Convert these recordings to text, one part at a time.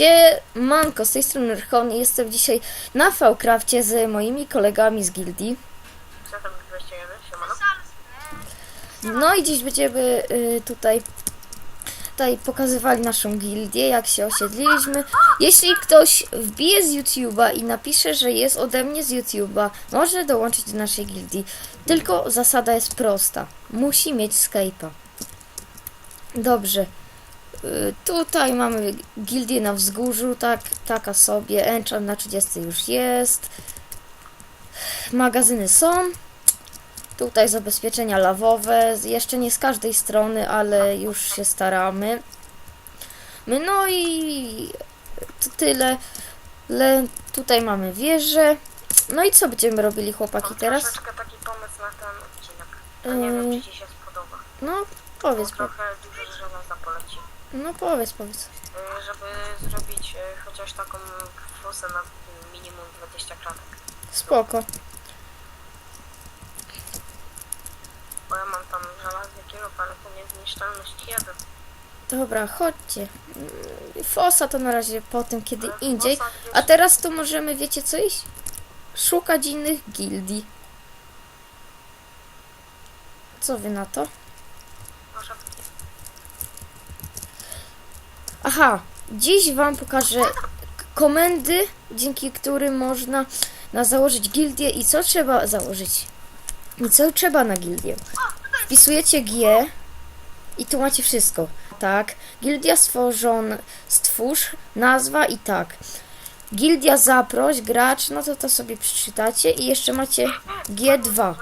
Siemanko, z tej strony Rchon i jestem dzisiaj na V-Crafcie z moimi kolegami z gildii. Co tam 21? Siemano? No i dziś będziemy y, tutaj, tutaj pokazywali naszą gildię, jak się osiedliliśmy. Jeśli ktoś wbije z YouTube'a i napisze, że jest ode mnie z YouTube'a, może dołączyć do naszej gildii. Tylko zasada jest prosta. Musi mieć Skype'a. Dobrze. Y, Tutaj mamy gildię na wzgórzu, tak, taka sobie. Enchant na 30 już jest. Magazyny są. Tutaj zabezpieczenia lawowe, jeszcze nie z każdej strony, ale już się staramy. My, No i to tyle. Le, tutaj mamy wieżę. No i co będziemy robili chłopaki teraz? troszeczkę taki pomysł na ten odcinek. No nie wiem, czy ci się spodoba. No powiedz, po, trochę dużo żelaza poleci. no powiedz, powiedz. Yy, Żeby zrobić yy, chociaż taką fusę na minimum 20 klatek. Spoko. Bo ja mam tam żelazny kierów, ale to nie zniszczalność 1. Dobra, chodźcie. Mm, Fosa to na razie potem, kiedy Ale indziej. fosa gdzieś- A teraz to możemy, wiecie co iść? Szukać innych gildii. Co wy na to? Aha, dziś wam pokażę komendy, dzięki którym można na założyć gildię i co trzeba założyć. I co trzeba na gildię. Wpisujecie G i tu macie wszystko. Tak, gildia stworzona, stwórz, nazwa i tak. Gildia zaproś, gracz, no to to sobie przeczytacie i jeszcze macie G2.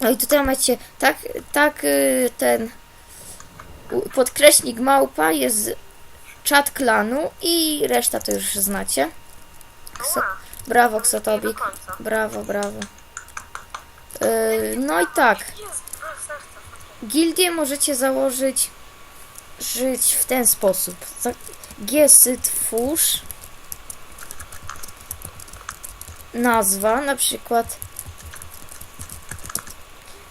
No i tutaj macie tak, tak y, ten podkreśnik małpa jest czat klanu i reszta to już znacie. Kso, brawo Ksotobik, brawo, brawo. Yy, no i tak, gildię możecie założyć żyć w ten sposób. Giesy twórz nazwa, na przykład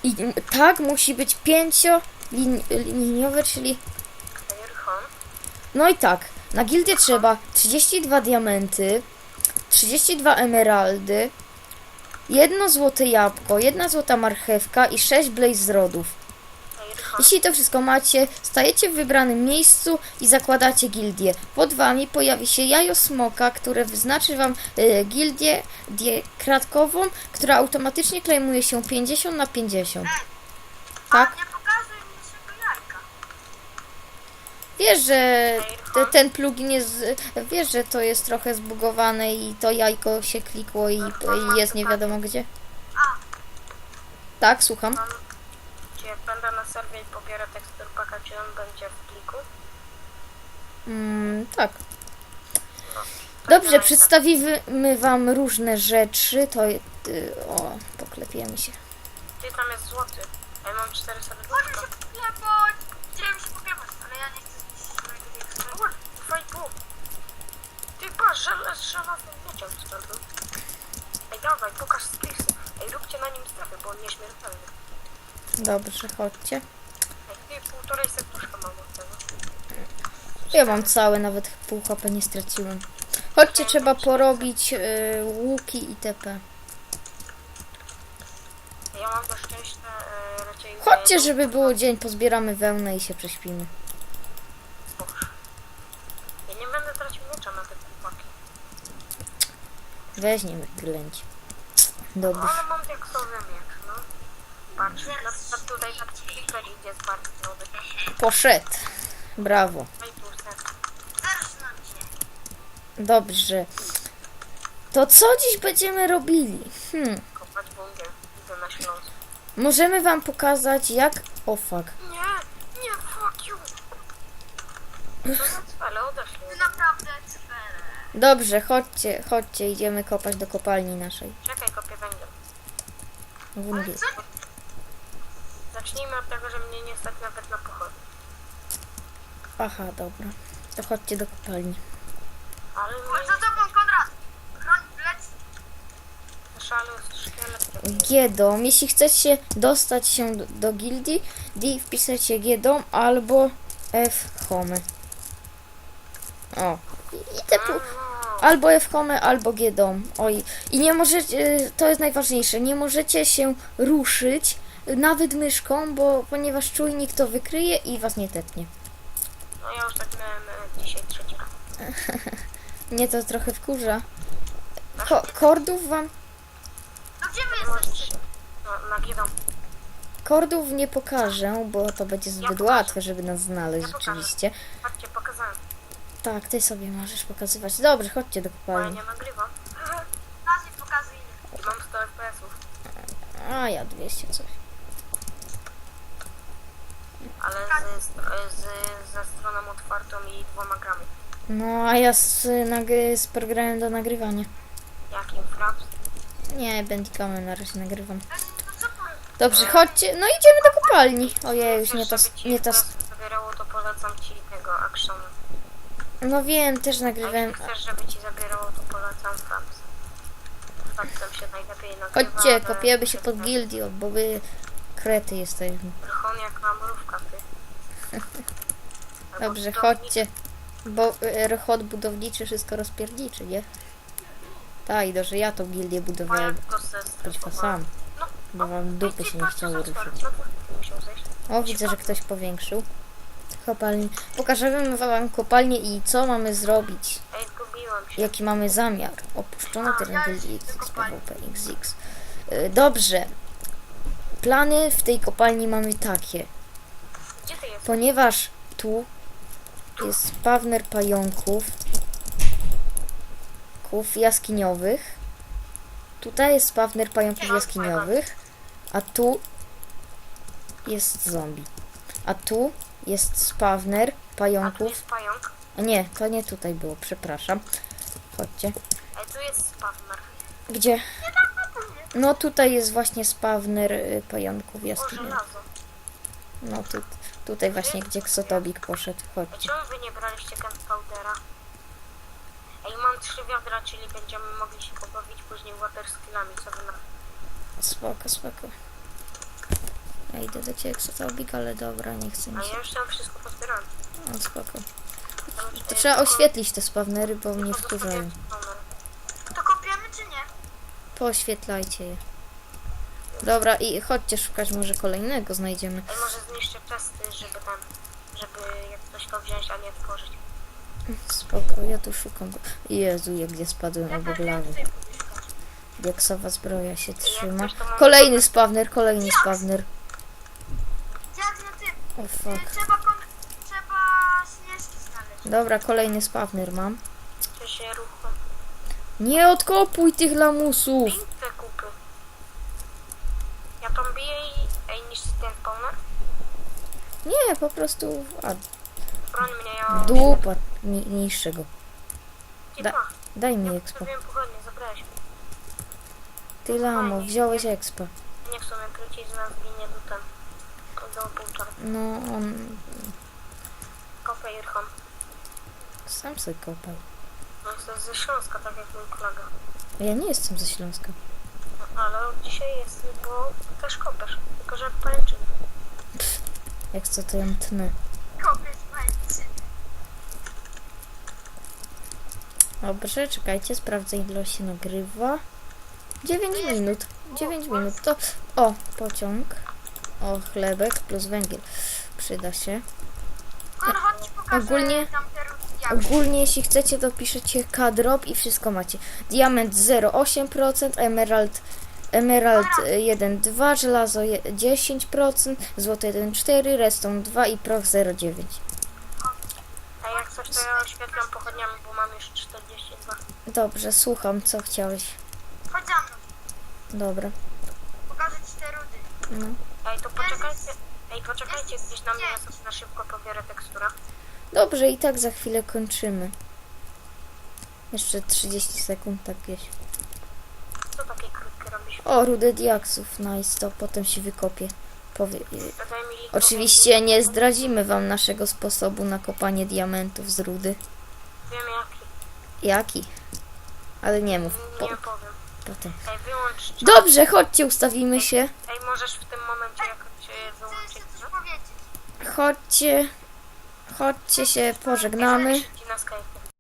i tak musi być pięcioliniowe, czyli Erchon. No i tak, na gildię trzeba 32 diamenty, 32 emeraldy, jedno złote jabłko, jedna złota marchewka i 6 blaze rodów. Jeśli to wszystko macie, stajecie w wybranym miejscu i zakładacie gildię. Pod wami pojawi się jajo smoka, które wyznaczy wam e, gildię dię kratkową, która automatycznie klejmuje się 50 na 50. Tak? Nie pokazuj mi naszego jajka. Wiesz, że te, ten plugin jest, wiesz, że to jest trochę zbugowane i to jajko się klikło i, i jest nie wiadomo gdzie. Tak, słucham. Czy jak będę na serwie i pobierę tekstur paka, czy on będzie w pliku? Mm, tak. Dobrze, przedstawimy wam różne rzeczy. To y, o, poklepiemy się. Ty tam jest złoty. A ja mam 4 Może serduszka. się bo Dobrze, chodźcie. Półtorej serduszka mam od tego. Ja mam całe, nawet pół HP nie straciłem. Chodźcie, trzeba porobić y, łuki i TP. Ja mam to szczęście e, raczej... Chodźcie, żeby było dzień, pozbieramy wełnę i się prześpimy. Boże. Ja nie będę tracił miecza na te chłopaki. Weźmiemy ględź. Dobrze. Ale mam diaksowy miecz, no. Przykład tutaj tak creeper idzie z bardzo nowy. Poszedł. Brawo. No. Dobrze. To co dziś będziemy robili? Hmm. Kopać bunkier. Idę na Śląsk. Możemy wam pokazać jak... O fuck. Nie, nie, fuck you. To na cwele odeszli. Ty naprawdę cfele. Dobrze, chodźcie, chodźcie, idziemy kopać do kopalni naszej. Czekaj, kopię węgiel. Węgiel. Co? Zacznijmy od tego, że mnie nie stać nawet na pochód. Aha, dobra. To chodźcie do kopalni. Ale Chodź za tobą, Konrad. Chroń szkielet. Giedom. Jeśli chcecie dostać się do, do gildii, D wpiszecie Giedom albo F home. O, I, te pu- No, albo F-home, albo G-dom. Oj, i nie możecie, to jest najważniejsze, nie możecie się ruszyć, nawet myszką, bo ponieważ czujnik to wykryje i was nie tetnie. no ja już tak miałem e, dzisiaj trzeci raz. Mnie to trochę wkurza. Ko- kordów wam, No gdzie wy jesteście? No, na giedą. kordów nie pokażę, bo to będzie zbyt pokażę. łatwe, żeby nas znaleźć Ja pokażę. Patrzcie, pokazałem. Tak, ty sobie możesz pokazywać. Dobrze, chodźcie do Bo ja kopalni. nie nagrywam. Nazwij pokazuj ile. I mam 100 FPS-ów. A ja 200 coś. Ale z, z, ze stroną otwartą i dwoma grami. No, a ja z, nagry- z programem do nagrywania. Jakim Fraps? Nie, Bandicamem na razie nagrywam. No. Dobrze, chodźcie. No idziemy do kopalni. Ojej, już nie ta, ci nie ta. Zabierało, to polecam ci tego Actiona. No wiem, też A nagrywałem. jeśli chcesz, żeby ci zabierało, to polecam Fraps. Tak tam się najlepiej nagrywa. Chodźcie, ale kopiemy się pod gildią, bo wy krety jesteśmy. Jak na mrówka, ty. Albo Dobrze, budownik. chodźcie. Bo y, rochot budowniczy wszystko rozpierdziczy, nie? Tak, i że ja tą gildię budowałem. Moja sam. No, Bo wam dupy się nie chciało ruszyć. No. O, widzę, że ktoś powiększył. Kopalni. Pokażemy wam kopalnię i co mamy zrobić. Ej, zgubiłem się. Jaki mamy zamiar. Opuszczono teren gildii XX. Y, Dobrze. Plany w tej kopalni mamy takie. Ponieważ tu jest spawner pająków ków jaskiniowych. Tutaj jest spawner pająków jaskiniowych, a tu jest zombie. A tu jest spawner A tu pająków. jest pająk. A nie, to nie tutaj było, przepraszam. Chodźcie. Ej, tu jest spawner. Gdzie? No tutaj jest właśnie spawner y, pająków O, żelazo. No tu, tutaj właśnie, gdzie Ksotobik poszedł. Ej, Chodźcie. czemu wy nie braliście gunpowdera? Ej, mam trzy wiadra, czyli będziemy mogli się pobawić później water skillami, co wy na... Spoko, spoko. Ja idę do ciebie, Ksotobik, ale dobra, nie chcę mi A się. ja już tam wszystko pozbierałem. No, spoko. To trzeba oświetlić te spawnery, bo mnie wkurzają spawner. To kopiemy czy nie? Pooświetlajcie je. Dobra, i chodźcie szukać, może kolejnego znajdziemy. Ej, może zniszczę testy, żeby tam... Żeby jak coś to wziąć, a nie tworzyć. Spoko, ja tu szukam. Jezu, jak gdzie spadłem Ja obok ja lawy. Diaksowa zbroja się trzyma. coś to mam- Kolejny spawner, kolejny spawner. Dziad na tym. O fuck. Trzeba, kon... trzeba śnieżki znaleźć. Dobra, kolejny spawner mam. Nie odkopuj tych lamusów! Te kupy. Ja tam biję i... Ej, niż ten spawner. Nie, po prostu... A, Broń mnie, ja... dupa. Ni niższego. Gdzie Da- ma? Daj mi Ja expa. postawiłem pochodnie, zabrałeś mi. Ty lamo, wziąłeś expa. Nie w sumie króciej z nas ginie do ten. Do półtora. No, on Kopę Irchon. sam sobie kopał. No jestem ze Śląska, tak jak mój kolega. Ja nie jestem ze Śląska. No, ale od dzisiaj jest, bo też kopiesz. Tylko, że pajęczyny. Jak co to ją tnę. Kopiesz pańcy. Dobrze, czekajcie, sprawdzę ile się nagrywa. 9 minut. 9 minut. To. O, pociąg. O, chlebek plus węgiel. Przyda się. On chodź pokażę Ogólnie- tam Ogólnie, jeśli chcecie, to piszecie kadrop i wszystko macie. Diament 0,8%, emerald, emerald y, 1,2%, żelazo je- 10%, złoto 1,4%, redstone 2 i proch 0,9%. A jak coś, to ja oświetlam pochodniami, bo mam już 42. Dobrze, słucham, co chciałeś. Chodź za mną. Dobra. Pokażę ci te rudy. No. Ej, to poczekajcie. Ej, poczekajcie gdzieś na mnie, ja sobie na szybko pobiorę teksturę. Dobrze, i tak za chwilę kończymy. Jeszcze 30 sekund, tak gdzieś. Co takie krótkie robisz? O, rudę diaksów, nice, to potem się wykopię. Powie... y. Oczywiście nie zdradzimy wam naszego sposobu na kopanie diamentów z rudy. Wiem jaki. Jaki? Ale nie mów. Po, Nie powiem. potem. Ej, wyłącz czat. Dobrze, chodźcie, ustawimy się. Ej, możesz w tym momencie jakoś wyłączyć. Chodźcie. Chodźcie się, pożegnamy.